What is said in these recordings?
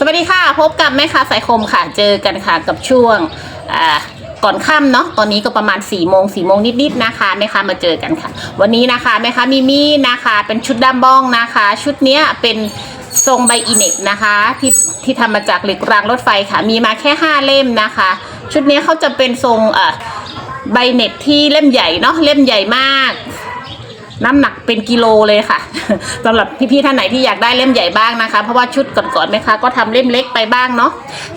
สวัสดีค่ะ พบกับแม่ค้าสายคมค่ะ เจอกันค่ะกับช่วงอ่าก่อนค่ำเนาะตอนนี้ก็ประมาณ4ี่โมงสี่โมงนิดๆนะคะแม่ค้ามาเจอกันค่ะ วันนี้นะคะแม่ค้ามิมี่นะคะ เป็นชุดดัมบ้องนะคะ ชุดเนี้ยเป็นทรงใบอิเน็กนะคะที่ที่ทำมาจากเหล็กรางรถไฟค่ะ มีมาแค่ 5 เล่มนะคะ ชุดนี้เขาจะเป็นทรงใบเน็ตที่เล่มใหญ่เนาะเล่มใหญ่มาก น้ำหนักเป็นกิโลเลยค่ะสำหรับพี่ๆท่านไหนที่อยากได้เล่มใหญ่บ้างนะคะ เพราะว่าชุดก่อนๆไหมคะก็ทำเล่มเล็กไปบ้างเนาะ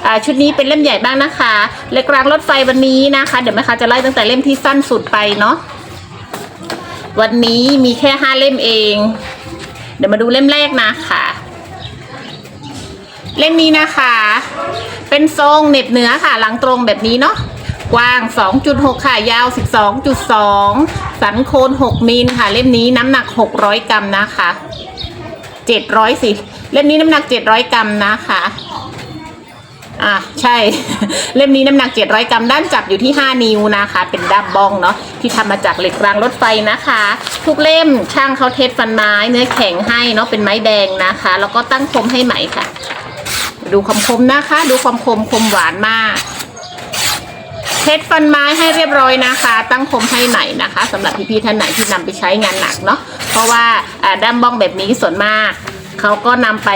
อ่าชุดนี้เป็นเล่มใหญ่บ้างนะคะ เล็กรางรถไฟวันนี้นะคะ เดี๋ยวแม่ค้าจะไล่ตั้งแต่เล่มที่สั้นสุดไปเนาะวันนี้มีแค่ห้าเล่มเอง เดี๋ยวมาดูเล่มแรกนะคะเล่มนี้นะคะ เป็นทรงเน็บเนื้อค่ะหลังตรงแบบนี้เนาะ กว้าง 2.6 ค่ะ ยาว 12.2 สันโคน 6 มิลค่ะ เล่มนี้น้ำหนัก 600 กรัมนะคะ 700สิเล่มนี้น้ำหนัก 700 กรัมนะคะ อะ ใช่ เล่มนี้น้ำหนัก 700 กรัม ด้านจับอยู่ที่ 5 นิ้วนะคะ เป็นด้ามบ้องเนาะ ที่ทำมาจากเหล็กรางรถไฟนะคะ ทุกเล่มช่างเขาเทสฟันไม้ เนื้อแข็งให้เนาะ เป็นไม้แดงนะคะ แล้วก็ตั้งคมให้ใหม่ค่ะ ดูความคมนะคะ ดูความคมคมหวานมาก เทสฟันไม้ให้เรียบร้อยนะคะ ตั้งคมให้ใหม่นะคะสำหรับพี่ๆท่านไหนที่นำไปใช้งานหนักเนาะเพราะว่าด้ามบ้องแบบนี้ส่วนมากเขาก็นำไป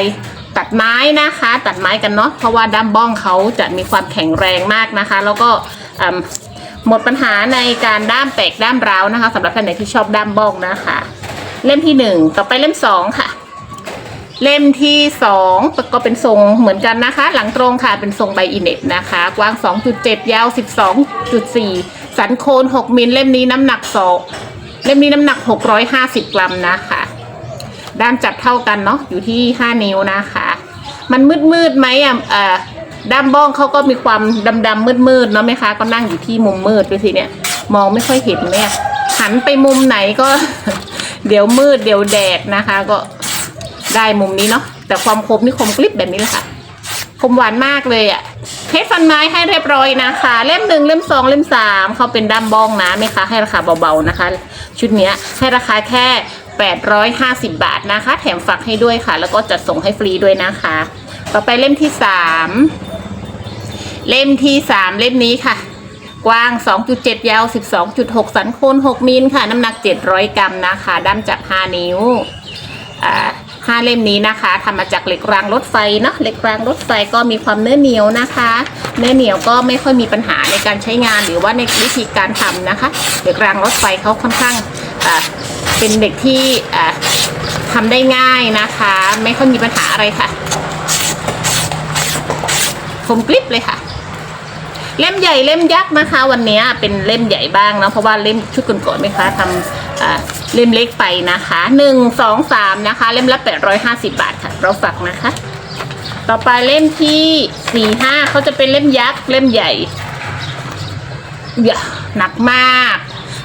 ตัดไม้นะคะ ตัดไม้กันเนาะเพราะว่าด้ามบ้องเขาจะมีความแข็งแรงมากนะคะ แล้วก็หมดปัญหาในการด้ามแตกด้ามร้าวนะคะสำหรับท่านไหนที่ชอบด้ามบ้องนะคะ เล่มที่หนึ่งต่อไปเล่มสองค่ะ เล่มที่สองก็เป็นทรงเหมือนกันนะคะ หลังตรงค่ะเป็นทรงใบอินเน็ตนะคะ กว้าง 2.7 ยาว 12.4 สันโคน 6 มิลเล่มนี้น้ำหนัก2เล่มนี้น้ำหนัก 650 กรัมนะคะ ด้านจับเท่ากันเนาะอยู่ที่ 5 นิ้วนะคะ มันมืดมืดไหมอะด้ามบ้องเขาก็มีความดำดำมืดมืดเนาะไหมคะ ก็นั่งอยู่ที่มุมมืดดูสิเนี่ย มองไม่ค่อยเห็นเนี่ยหันไปมุมไหนก็ เดี๋ยวมืดเดี๋ยวแดดนะคะ ก็ ได้มุมนี้เนาะแต่ความคมนี่คมกริบแบบนี้เลยค่ะคมหวานมากเลยอะ่ะเทสฟันไม้ให้เรียบร้อยนะคะ เล่มหนึ่งเล่มสองเล่มสามเขาเป็นด้ามบ้องนะไหมคะให้ราคาเบาๆนะคะ ชุดเนี้ยให้ราคาแค่ 850 บาทนะคะ แถมฝากให้ด้วยค่ะ แล้วก็จัดส่งให้ฟรีด้วยนะคะ ต่อไปเล่มที่สามเล่มที่สามเล่มนี้ค่ะ กว้าง 2.7 ยาว 12.6 สันโคน 6มิลค่ะ น้ำหนัก 700 กรัมนะคะด้ามจับ 5 นิ้วอ่า ห้าเล่มนี้นะคะทำมาจากเหล็กรางรถไฟเนาะเหล็กรางรถไฟก็มีความเนื้อเหนียวนะคะ เนื้อเหนียวก็ไม่ค่อยมีปัญหาในการใช้งานหรือว่าในวิธีการทำนะคะ เหล็กรางรถไฟเขาค่อนข้างเป็นเด็กที่อ่าทำได้ง่ายนะคะ ไม่ค่อยมีปัญหาอะไรค่ะคมกริบเลยค่ะ เล่มใหญ่เล่มยักษ์นะคะ วันนี้เป็นเล่มใหญ่บ้างนะเพราะว่าเล่มชุดก่อนๆไหมคะทำ เล่มเล็กไปนะคะหนึ่งสองสามนะคะ เล่มละแปดร้อยห้าสิบาทค่ะ เราฝากนะคะ ต่อไปเล่มที่สี่ห้าเขาจะเป็นเล่มยักษ์ เล่มใหญ่ยหนักมาก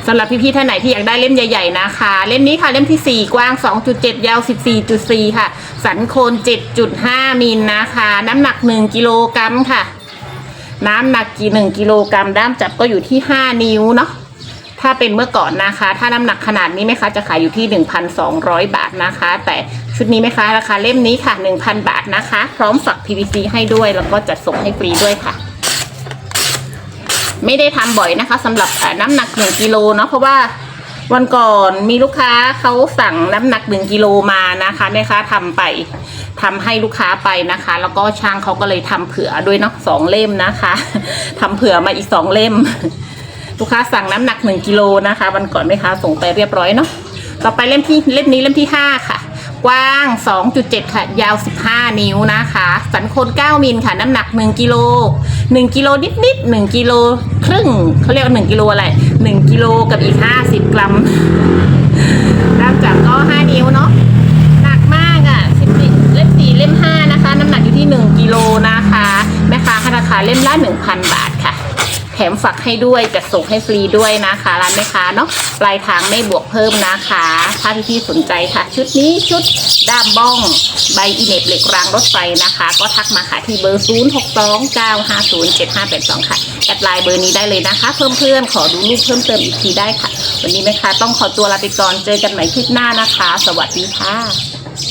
สำหรับพี่ๆท่านไหนที่อยากได้เล่มใหญ่ๆนะคะ เล่มนี้ค่ะเล่มที่สี่กว้าง 2.7 ยาว 14.4 ค่ะ สันโคน 7.5 มิลนะคะ น้ำหนัก 1 กิโลกรัมค่ะ น้ำหนักกี่หนึ่งกิโลกรัมด้ามจับก็อยู่ที่ 5 นิ้วเนาะ ถ้าเป็นเมื่อก่อนนะคะ ถ้าน้ำหนักขนาดนี้ไหมคะจะขายอยู่ที่ 1,200 บาทนะคะ แต่ชุดนี้ไหมคะราคาเล่มนี้ค่ะ 1,000 บาทนะคะ พร้อมฝัก PVC ให้ด้วยแล้วก็จัดส่งให้ฟรีด้วยค่ะ ไม่ได้ทำบ่อยนะคะสำหรับน้ำหนัก 1กิโลเนาะเพราะว่าวันก่อนมีลูกค้าเขาสั่งน้ำหนัก1กิโลมานะคะแม่ค้าทำไปทำให้ลูกค้าไปนะคะ แล้วก็ช่างเขาก็เลยทำเผื่อด้วยเนาะสองเล่มนะคะทำเผื่อมาอีกสองเล่ม ลูกค้าสั่งน้ำหนักหนึ่งกิโลนะคะ วันก่อนแม่ค้าส่งไปเรียบร้อยเนาะต่อไปเล่มที่เล่มนี้เล่มที่ห้าค่ะ กว้าง 2.7 ค่ะ ยาว 15 นิ้วนะคะ สันโคน 9 มิลค่ะ น้ำหนัก 1กิโล1กิโลนิดๆ1กิโลครึ่งเขาเรียกว่า1กิโลอะไร1กิโลกับอีก 50 กรัมด้ามจับก็ 5 นิ้วเนาะหนักมากอะ14เล่ม4เล่ม 5 นะคะ น้ำหนักอยู่ที่ 1กิโลนะคะแม่ค้าให้ราคาเล่มละ 1,000 บาทค่ะ ถมฝักให้ด้วยจะส่งให้ฟรีด้วยนะคะร้านแม่ค้าเนาะปลายทางไม่บวกเพิ่มนะคะ ถ้าพี่ๆสนใจค่ะ ชุดนี้ชุดด้ามบ้องใบอิเน็ตเหล็กรางรถไฟนะคะ ก็ทักมาค่ะที่เบอร์ 0 6 2 9 5 0 7 5 8 2 ค่ะ แอดไลน์เบอร์นี้ได้เลยนะคะ เพิ่มเพื่อนขอดูรูปเพิ่มเติมอีกทีได้ค่ะ วันนี้แม่ค้าต้องขอตัวลาไปก่อนเจอกันใหม่คลิปหน้านะคะ สวัสดีค่ะ